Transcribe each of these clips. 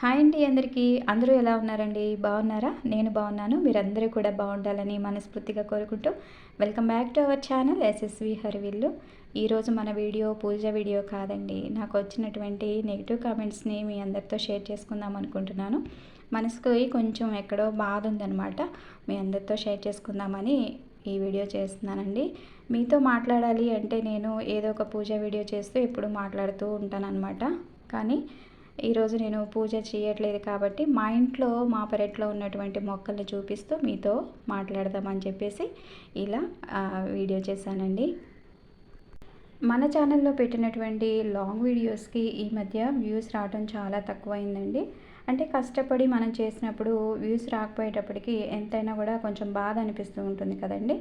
Hi అండి అందరికీ. అందరూ ఎలా ఉన్నారండి? బాగున్నారా? నేను బాగున్నాను. మీరందరూ కూడా బాగుండాలని మనస్ఫూర్తిగా కోరుకుంటూ welcome back to our channel SSV Harivillu. ఈరోజు మన వీడియో పూజ వీడియో కాదండి. నాకు వచ్చినటువంటి నెగిటివ్ కామెంట్స్ని మీ అందరితో షేర్ చేసుకుందాం అనుకుంటున్నాను. మనసుకి కొంచెం ఎక్కడో బాధ ఉందనమాట మీ అందరితో షేర్ చేసుకుందామని ఈ వీడియో చేస్తున్నానండి. మీతో మాట్లాడాలి అంటే నేను ఏదో ఒక పూజ వీడియో చేస్తూ ఎప్పుడు మాట్లాడుతూ ఉంటానన్నమాట. కానీ ఈరోజు నేను పూజ చేయట్లేదు కాబట్టి మా ఇంట్లో మా పెరట్లో ఉన్నటువంటి మొక్కల్ని చూపిస్తూ మీతో మాట్లాడదామని చెప్పేసి ఇలా వీడియో చేశానండి. మన ఛానల్లో పెట్టినటువంటి లాంగ్ వీడియోస్కి ఈ మధ్య వ్యూస్ రావడం చాలా తక్కువైందండి. అంటే కష్టపడి మనం చేసినప్పుడు వ్యూస్ రాకపోయేటప్పటికి ఎంతైనా కూడా కొంచెం బాధ అనిపిస్తూ ఉంటుంది కదండి.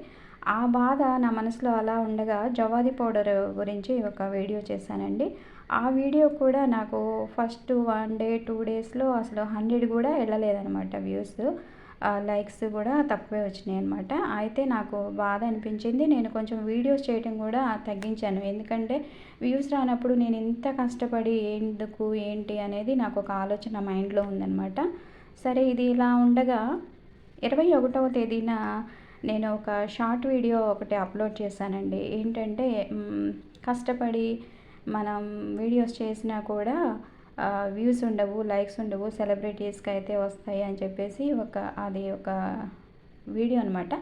ఆ బాధ నా మనసులో అలా ఉండగా జవాది పౌడర్ గురించి ఒక వీడియో చేశానండి. ఆ వీడియో కూడా నాకు ఫస్ట్ వన్ డే టూ డేస్లో అసలు హండ్రెడ్ కూడా వెళ్ళలేదనమాట వ్యూస్ లైక్స్ కూడా తక్కువే వచ్చినాయి అనమాట అయితే నాకు బాధ అనిపించింది. నేను కొంచెం వీడియోస్ చేయడం కూడా తగ్గించాను. ఎందుకంటే వ్యూస్ రానప్పుడు నేను ఇంత కష్టపడి ఎందుకు ఏంటి అనేది నాకు ఒక ఆలోచన మైండ్లో ఉందనమాట సరే ఇది ఇలా ఉండగా ఇరవై ఒకటవ తేదీన నేను ఒక షార్ట్ వీడియో ఒకటి అప్లోడ్ చేశానండి. ఏంటంటే కష్టపడి మనం వీడియోస్ చేసినా కూడా వ్యూస్ ఉండవు లైక్స్ ఉండవు సెలబ్రిటీస్కి అయితే వస్తాయి అని చెప్పేసి ఒక అది ఒక వీడియో అనమాట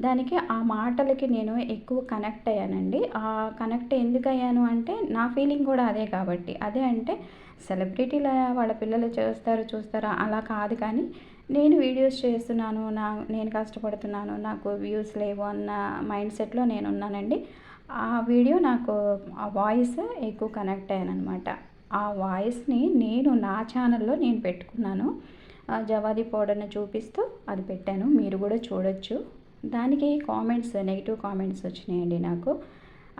దానికి ఆ మాటలకి నేను ఎక్కువ కనెక్ట్ అయ్యానండి. ఆ కనెక్ట్ ఎందుకు అయ్యాను అంటే నా ఫీలింగ్ కూడా అదే కాబట్టి. అదే అంటే సెలబ్రిటీల వాళ్ళ పిల్లలు చేస్తారు చూస్తారా? అలా కాదు కానీ నేను వీడియోస్ చేస్తున్నాను నా నేను కష్టపడుతున్నాను నాకు వ్యూస్ లేవు అన్న మైండ్ సెట్లో నేను ఉన్నానండి. ఆ వీడియో నాకు ఆ వాయిస్ ఎక్కువ కనెక్ట్ అయ్యాను అనమాట ఆ వాయిస్ని నేను నా ఛానల్లో నేను పెట్టుకున్నాను. జవాది పౌడర్ని చూపిస్తూ అది పెట్టాను. మీరు కూడా చూడొచ్చు. దానికి కామెంట్స్ నెగిటివ్ కామెంట్స్ వచ్చినాయండి నాకు.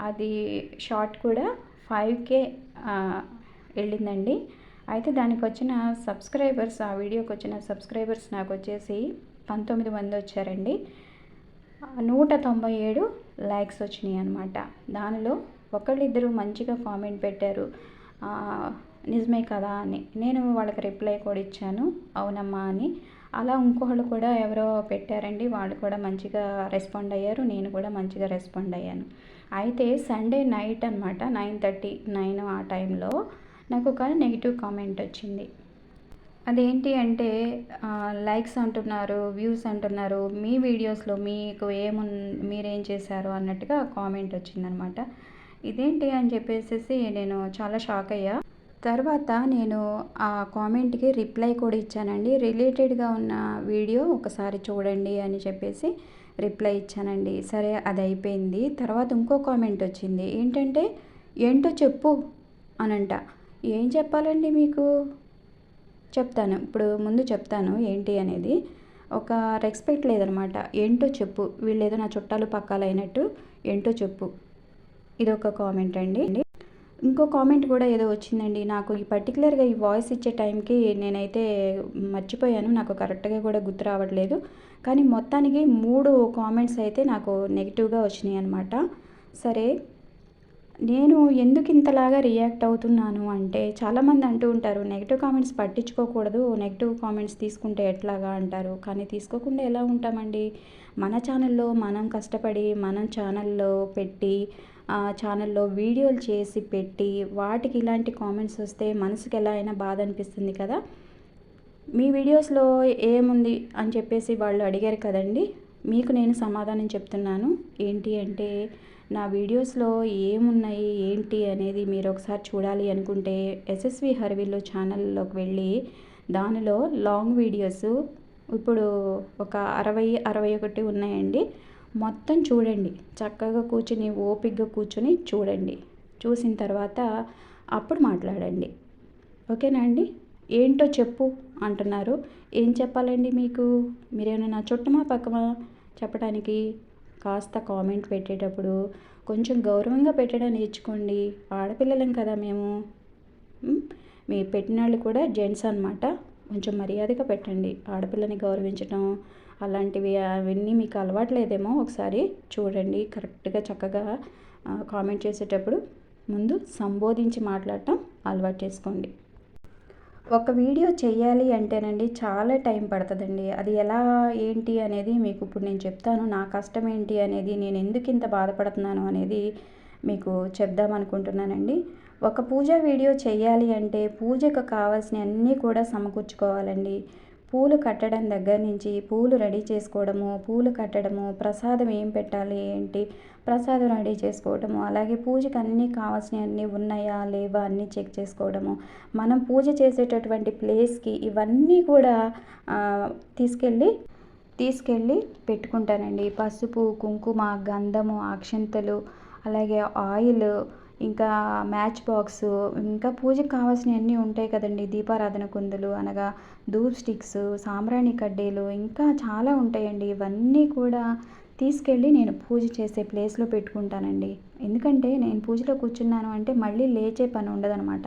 అది షార్ట్ కూడా ఫైవ్ కే వెళ్ళిందండి. అయితే దానికి వచ్చిన సబ్స్క్రైబర్స్ ఆ వీడియోకి వచ్చిన సబ్స్క్రైబర్స్ నాకు వచ్చేసి పంతొమ్మిది మంది వచ్చారండి. నూట తొంభై ఏడు లైక్స్ వచ్చినాయి అనమాట దానిలో ఒకళ్ళిద్దరూ మంచిగా కామెంట్ పెట్టారు. నిజమే కదా అని. నేను వాళ్ళకి రిప్లై కూడా ఇచ్చాను అవునమ్మా అని. అలా ఇంకొకళ్ళు కూడా ఎవరో పెట్టారండి వాళ్ళు కూడా మంచిగా రెస్పాండ్ అయ్యారు నేను కూడా మంచిగా రెస్పాండ్ అయ్యాను. అయితే సండే నైట్ అనమాట నైన్ థర్టీ నైన్ ఆ టైంలో నాకు ఒక నెగిటివ్ కామెంట్ వచ్చింది. అదేంటి అంటే లైక్స్ అంటున్నారు వ్యూస్ అంటున్నారు మీ వీడియోస్లో మీకు ఏమున్ మీరేం చేశారు అన్నట్టుగా కామెంట్ వచ్చిందనమాట ఇదేంటి అని చెప్పేసి నేను చాలా షాక్ అయ్యా. తర్వాత నేను ఆ కామెంట్కి రిప్లై కూడా ఇచ్చానండి. రిలేటెడ్గా ఉన్న వీడియో ఒకసారి చూడండి అని చెప్పేసి రిప్లై ఇచ్చానండి. సరే అది అయిపోయింది. తర్వాత ఇంకో కామెంట్ వచ్చింది. ఏంటంటే ఏంటో చెప్పు అనంట. ఏం చెప్పాలండి మీకు? చెప్తాను. ఇప్పుడు ముందు చెప్తాను ఏంటి అనేది. ఒక రెస్పెక్ట్ లేదనమాట. ఏంటో చెప్పు. వీళ్ళు ఏదో నా చుట్టాలు పక్కాలైనట్టు. ఏంటో చెప్పు. ఇది ఒక కామెంట్ అండి. ఇంకో కామెంట్ కూడా ఏదో వచ్చిందండి. నాకు ఈ పర్టికులర్గా ఈ వాయిస్ ఇచ్చే టైంకి నేనైతే మర్చిపోయాను. నాకు కరెక్ట్గా కూడా గుర్తు రావట్లేదు. కానీ మొత్తానికి మూడు కామెంట్స్ అయితే నాకు నెగిటివ్గా వచ్చినాయి అనమాట సరే నేను ఎందుకు ఇంతలాగా రియాక్ట్ అవుతున్నాను అంటే చాలామంది అంటూ ఉంటారు నెగిటివ్ కామెంట్స్ పట్టించుకోకూడదు నెగిటివ్ కామెంట్స్ తీసుకుంటే ఎట్లాగా అంటారు. కానీ తీసుకోకుండా ఎలా ఉంటామండి? మన ఛానల్లో మనం కష్టపడి మనం ఛానల్లో పెట్టి ఛానల్లో వీడియోలు చేసి పెట్టి వాటికి ఇలాంటి కామెంట్స్ వస్తే మనసుకి ఎలా అయినా బాధ అనిపిస్తుంది కదా? మీ వీడియోస్లో ఏముంది అని చెప్పేసి వాళ్ళు అడిగారు కదండి. మీకు నేను సమాధానం చెప్తున్నాను. ఏంటి అంటే నా వీడియోస్లో ఏమున్నాయి ఏంటి అనేది మీరు ఒకసారి చూడాలి అనుకుంటే ఎస్ఎస్వి హర్విల్లో ఛానల్లోకి వెళ్ళి దానిలో లాంగ్ వీడియోస్ ఇప్పుడు ఒక అరవై అరవై ఒకటి ఉన్నాయండి. మొత్తం చూడండి. చక్కగా కూర్చుని ఓపిగ్గా కూర్చొని చూడండి. చూసిన తర్వాత అప్పుడు మాట్లాడండి. ఓకేనా అండి? ఏంటో చెప్పు అంటున్నారు. ఏం చెప్పాలండి మీకు? మీరేమైనా నా చుట్టమా పక్కమా చెప్పడానికి? కాస్త కామెంట్ పెట్టేటప్పుడు కొంచెం గౌరవంగా పెట్టడం నేర్చుకోండి. ఆడపిల్లలం కదా మేము. మీ పెట్టిన వాళ్ళు కూడా జెంట్స్ అనమాట కొంచెం మర్యాదగా పెట్టండి. ఆడపిల్లని గౌరవించడం అలాంటివి అవన్నీ మీకు అలవాట్లేదేమో ఒకసారి చూడండి. కరెక్ట్గా చక్కగా కామెంట్ చేసేటప్పుడు ముందు సంబోధించి మాట్లాడటం అలవాటు చేసుకోండి. ఒక వీడియో చేయాలి అంటేనండి చాలా టైం పడుతుందండి. అది ఎలా ఏంటి అనేది మీకు ఇప్పుడు నేను చెప్తాను. నా కష్టం ఏంటి అనేది నేను ఎందుకు ఇంత బాధపడుతున్నాను అనేది మీకు చెప్దాం అనుకుంటున్నానండి. ఒక పూజ వీడియో చేయాలి అంటే పూజకు కావాల్సిన అన్నీ కూడా సమకూర్చుకోవాలండి. పూలు కట్టడం దగ్గర నుంచి పూలు రెడీ చేసుకోవడము పూలు కట్టడము ప్రసాదం ఏం పెట్టాలి ఏంటి ప్రసాదం రెడీ చేసుకోవడము అలాగే పూజకి అన్నీ కావాల్సినవి అన్నీ ఉన్నాయా లేవా అన్నీ చెక్ చేసుకోవడము. మనం పూజ చేసేటటువంటి ప్లేస్కి ఇవన్నీ కూడా తీసుకెళ్ళి తీసుకెళ్ళి పెట్టుకుంటానండి. పసుపు కుంకుమ గంధము అక్షంతలు అలాగే ఆయిల్ ఇంకా మ్యాచ్ బాక్స్ ఇంకా పూజకు కావాల్సినవన్నీ ఉంటాయి కదండి. దీపారాధన కుందులు అనగా ధూప్ స్టిక్స్ సాంబ్రాణి కడ్డీలు ఇంకా చాలా ఉంటాయండి. ఇవన్నీ కూడా తీసుకెళ్ళి నేను పూజ చేసే ప్లేస్లో పెట్టుకుంటానండి. ఎందుకంటే నేను పూజలో కూర్చున్నాను అంటే మళ్ళీ లేచే పని ఉండదనమాట.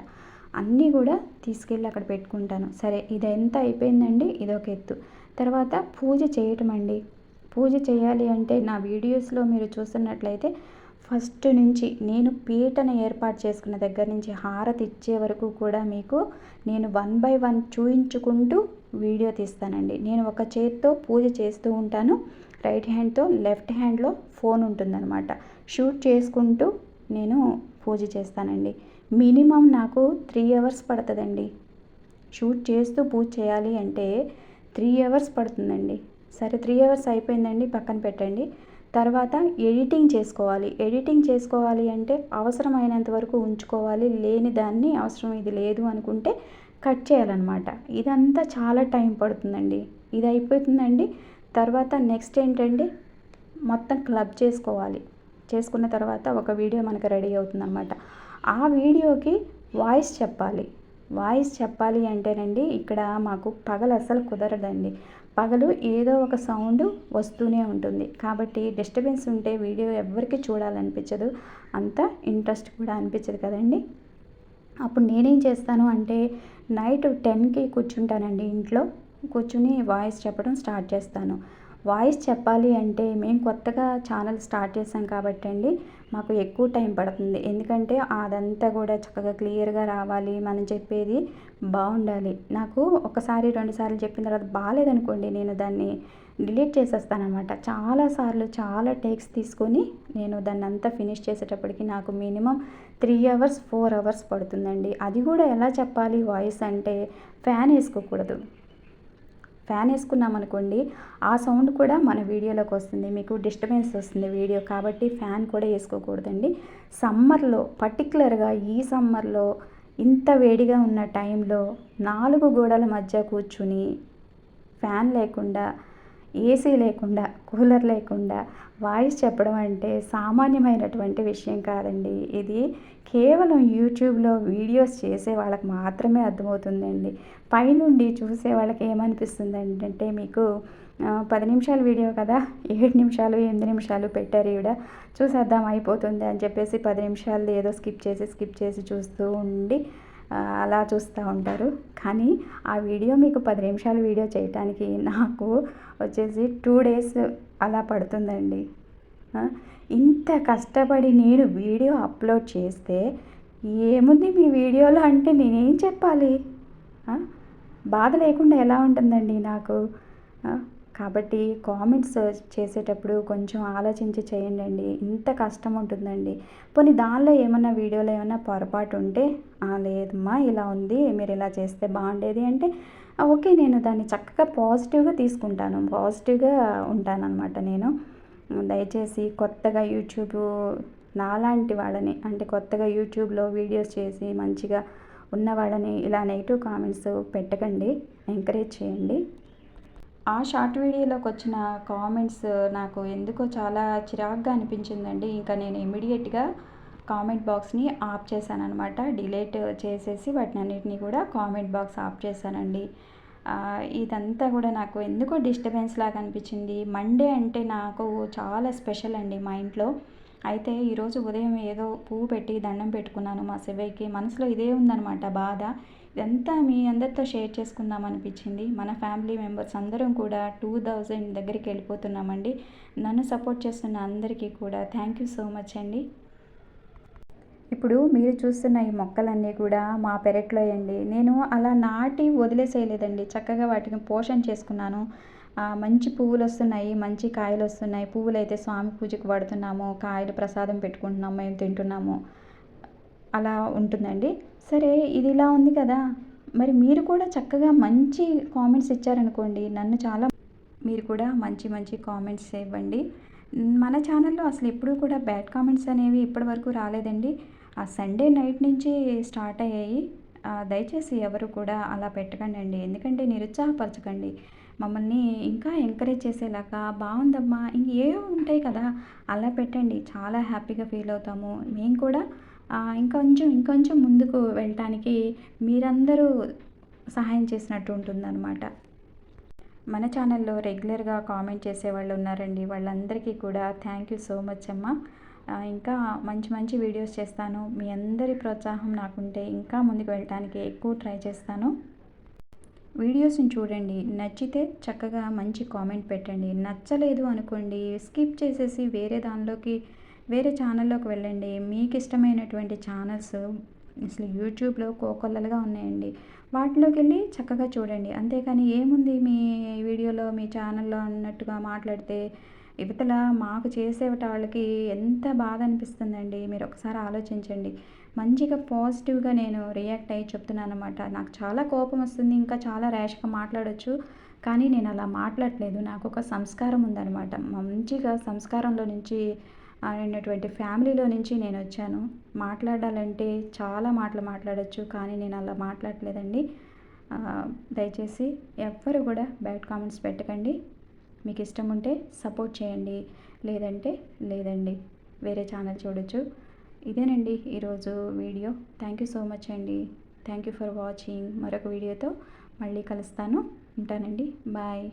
అన్నీ కూడా తీసుకెళ్ళి అక్కడ పెట్టుకుంటాను. సరే ఇది ఎంత అయిపోయిందండి? ఇదొక ఎత్తు. తర్వాత పూజ చేయటం అండి పూజ చేయాలి అంటే నా వీడియోస్లో మీరు చూస్తున్నట్లయితే ఫస్ట్ నుంచి నేను పీటను ఏర్పాటు చేసుకున్న దగ్గర నుంచి హారతి ఇచ్చే వరకు కూడా మీకు నేను వన్ బై వన్ చూయించుకుంటూ వీడియో తీస్తానండి. నేను ఒక చేత్తో పూజ చేస్తూ ఉంటాను. రైట్ హ్యాండ్తో లెఫ్ట్ హ్యాండ్లో ఫోన్ ఉంటుందన్నమాట. షూట్ చేసుకుంటూ నేను పూజ చేస్తానండి. మినిమం నాకు త్రీ అవర్స్ పడుతుందండి. షూట్ చేస్తూ పూజ చేయాలి అంటే త్రీ అవర్స్ పడుతుందండి. సరే త్రీ అవర్స్ అయిపోయిందండి పక్కన పెట్టండి. తర్వాత ఎడిటింగ్ చేసుకోవాలి. ఎడిటింగ్ చేసుకోవాలి అంటే అవసరమైనంత వరకు ఉంచుకోవాలి. లేని దాన్ని అవసరం ఇది లేదు అనుకుంటే కట్ చేయాలన్నమాట. ఇదంతా చాలా టైం పడుతుందండి. ఇది అయిపోతుందండి. తర్వాత నెక్స్ట్ ఏంటండి మొత్తం క్లబ్ చేసుకోవాలి. చేసుకున్న తర్వాత ఒక వీడియో మనకు రెడీ అవుతుందన్నమాట. ఆ వీడియోకి వాయిస్ చెప్పాలి. వాయిస్ చెప్పాలి అంటేనండి ఇక్కడ మాకు పగలు అసలు కుదరదండి. పగలు ఏదో ఒక సౌండ్ వస్తూనే ఉంటుంది. కాబట్టి డిస్టర్బెన్స్ ఉంటే వీడియో ఎవరికి చూడాలనిపించదు. అంత ఇంట్రెస్ట్ కూడా అనిపించదు కదండి. అప్పుడు నేనేం చేస్తాను అంటే నైట్ టెన్కి కూర్చుంటానండి ఇంట్లో. కూర్చుని వాయిస్ చెప్పడం స్టార్ట్ చేస్తాను. వాయిస్ చెప్పాలి అంటే మేము కొత్తగా ఛానల్ స్టార్ట్ చేసాం కాబట్టి అండి మాకు ఎక్కువ టైం పడుతుంది. ఎందుకంటే అదంతా కూడా చక్కగా క్లియర్గా రావాలి. మనం చెప్పేది బాగుండాలి. నాకు ఒకసారి రెండుసార్లు చెప్పిన తర్వాత బాగాలేదనుకోండి నేను దాన్ని డిలీట్ చేసేస్తానమాట చాలాసార్లు చాలా టేక్స్ తీసుకొని నేను దాన్ని అంతా ఫినిష్ చేసేటప్పటికి నాకు minimum three hours four hours పడుతుందండి. అది కూడా ఎలా చెప్పాలి? వాయిస్ అంటే ఫ్యాన్ వేసుకోకూడదు. ఫ్యాన్ వేసుకున్నామనుకోండి ఆ సౌండ్ కూడా మన వీడియోలోకి వస్తుంది. మీకు డిస్టర్బెన్స్ వస్తుంది వీడియో కాబట్టి ఫ్యాన్ కూడా వేసుకోకూడదండి. సమ్మర్లో పర్టికులర్గా ఈ సమ్మర్లో ఇంత వేడిగా ఉన్న టైంలో నాలుగు గోడల మధ్య కూర్చుని ఫ్యాన్ లేకుండా ఏసీ లేకుండా కూలర్ లేకుండా వాయిస్ చెప్పడం అంటే సామాన్యమైనటువంటి విషయం కాదండి. ఇది కేవలం యూట్యూబ్లో వీడియోస్ చేసే వాళ్ళకి మాత్రమే అర్థమవుతుందండి. పైనుండి చూసే వాళ్ళకి ఏమనిపిస్తుంది అంటే మీకు పది నిమిషాల వీడియో కదా ఏడు నిమిషాలు ఎనిమిది నిమిషాలు పెట్టారు ఈవిడ చూసేద్దాం అయిపోతుంది అని చెప్పేసి పది నిమిషాలు ఏదో స్కిప్ చేసి స్కిప్ చేసి చూస్తూ ఉండి అలా చూస్తూ ఉంటారు. కానీ ఆ వీడియో మీకు పది నిమిషాల వీడియో చేయటానికి నాకు వచ్చేసి టూ డేస్ అలా పడుతుందండి. ఇంత కష్టపడి నేను వీడియో అప్లోడ్ చేస్తే ఏముంది మీ వీడియోలో అంటే నేనేం చెప్పాలి? బాధ లేకుండా ఎలా ఉంటుందండి నాకు? కాబట్టి కామెంట్స్ చేసేటప్పుడు కొంచెం ఆలోచించి చేయండి ఇంత కష్టం ఉంటుందండి. పోనీ దానిలో ఏమన్నా వీడియోలో ఏమన్నా పొరపాటు ఉంటే లేదమ్మా ఇలా ఉంది మీరు ఇలా చేస్తే బాగుండేది అంటే ఓకే నేను దాన్ని చక్కగా పాజిటివ్గా తీసుకుంటాను పాజిటివ్గా ఉంటానన్నమాట నేను. దయచేసి కొత్తగా యూట్యూబ్ నాలాంటి వాళ్ళని అంటే కొత్తగా యూట్యూబ్లో వీడియోస్ చేసి మంచిగా ఉన్నవాళ్ళని ఇలా నెగిటివ్ కామెంట్స్ పెట్టకండి ఎంకరేజ్ చేయండి. ఆ షార్ట్ వీడియోలోకి వచ్చిన కామెంట్స్ నాకు ఎందుకో చాలా చిరాగ్గా అనిపించిందండి. ఇంకా నేను ఇమీడియట్గా కామెంట్ బాక్స్ని ఆఫ్ చేశానమాట డిలీట్ చేసేసి వాటిని అన్నిటిని కూడా కామెంట్ బాక్స్ ఆఫ్ చేశానండి. ఇదంతా కూడా నాకు ఎందుకో డిస్టర్బెన్స్ లాగా అనిపించింది. మండే అంటే నాకు చాలా స్పెషల్ అండి మా ఇంట్లో. అయితే ఈరోజు ఉదయం ఏదో పువ్వు పెట్టి దండం పెట్టుకున్నాను మా శివయ్యకి. మనసులో ఇదే ఉందనమాట బాధ. ఇదంతా మీ అందరితో షేర్ చేసుకుందాం అనిపించింది. మన ఫ్యామిలీ మెంబర్స్ అందరం కూడా టూ థౌజండ్ దగ్గరికి వెళ్ళిపోతున్నామండి. నన్ను సపోర్ట్ చేస్తున్న అందరికీ కూడా థ్యాంక్ యూ సో మచ్ అండి. ఇప్పుడు మీరు చూస్తున్న ఈ మొక్కలన్నీ కూడా మా పెరట్లో అండి. నేను అలా నాటి వదిలేసేయలేదండి. చక్కగా వాటిని పోషణ చేసుకున్నాను. మంచి పువ్వులు వస్తున్నాయి మంచి కాయలు వస్తున్నాయి. పువ్వులు అయితే స్వామి పూజకు వాడుతున్నాము కాయలు ప్రసాదం పెట్టుకుంటున్నాము మేము తింటున్నాము. అలా ఉంటుందండి. సరే ఇది ఇలా ఉంది కదా మరి మీరు కూడా చక్కగా మంచి కామెంట్స్ ఇచ్చారనుకోండి నన్ను చాలా మీరు కూడా మంచి మంచి కామెంట్స్ ఇవ్వండి. మన ఛానల్లో అసలు ఎప్పుడూ కూడా బ్యాడ్ కామెంట్స్ అనేవి ఇప్పటి వరకు రాలేదండి. ఆ సండే నైట్ నుంచి స్టార్ట్ అయ్యాయి. దయచేసి ఎవరు కూడా అలా పెట్టకండి అండి ఎందుకంటే నిరుత్సాహపరచకండి. మమ్మల్ని ఇంకా ఎంకరేజ్ చేసేలాగా బాగుందమ్మా ఇంకేవో ఉంటాయి కదా అలా పెట్టండి. చాలా హ్యాపీగా ఫీల్ అవుతాము. మేము కూడా ఇంకొంచెం ఇంకొంచెం ముందుకు వెళ్ళటానికి మీరందరూ సహాయం చేసినట్టు ఉంటుందన్నమాట. మన ఛానల్లో రెగ్యులర్గా కామెంట్ చేసే వాళ్ళు ఉన్నారండి. వాళ్ళందరికీ కూడా థ్యాంక్ యూ సో మచ్ అమ్మ. ఇంకా మంచి మంచి వీడియోస్ చేస్తాను. మీ అందరి ప్రోత్సాహం నాకుంటే ఇంకా ముందుకు వెళ్ళటానికి ఎక్కువ ట్రై చేస్తాను. వీడియోస్ని చూడండి. నచ్చితే చక్కగా మంచి కామెంట్ పెట్టండి. నచ్చలేదు అనుకోండి స్కిప్ చేసేసి వేరే దానిలోకి వేరే ఛానల్లోకి వెళ్ళండి. మీకు ఇష్టమైనటువంటి ఛానల్స్ అసలు యూట్యూబ్లో కోకొల్లలుగా ఉన్నాయండి. వాటిలోకి వెళ్ళి చక్కగా చూడండి. అంతేకాని ఏముంది మీ వీడియోలో మీ ఛానల్లో అన్నట్టుగా మాట్లాడితే ఇవతల మాకు చేసే వాళ్ళకి ఎంత బాధ అనిపిస్తుందండి. మీరు ఒకసారి ఆలోచించండి. మంచిగా పాజిటివ్గా నేను రియాక్ట్ అయ్యి చెప్తున్నాను అనమాట నాకు చాలా కోపం వస్తుంది ఇంకా చాలా ర్యాష్గా మాట్లాడచ్చు కానీ నేను అలా మాట్లాడలేదు నాకు ఒక సంస్కారం ఉందన్నమాట. మంచిగా సంస్కారంలో నుంచి అనేటువంటి ఫ్యామిలీలో నుంచి నేను వచ్చాను మాట్లాడాలంటే చాలా మాటలు మాట్లాడచ్చు కానీ నేను అలా మాట్లాడలేదండి. దయచేసి ఎవ్వరు కూడా బ్యాడ్ కామెంట్స్ పెట్టకండి. మీకు ఇష్టం ఉంటే సపోర్ట్ చేయండి. లేదంటే లేదండి. వేరే ఛానల్ చూడొచ్చు. ఇదేనండి ఈరోజు video. Thank you so much అండి. Thank you for watching. మరొక వీడియోతో మళ్ళీ కలుస్తాను. ఉంటానండి. బాయ్.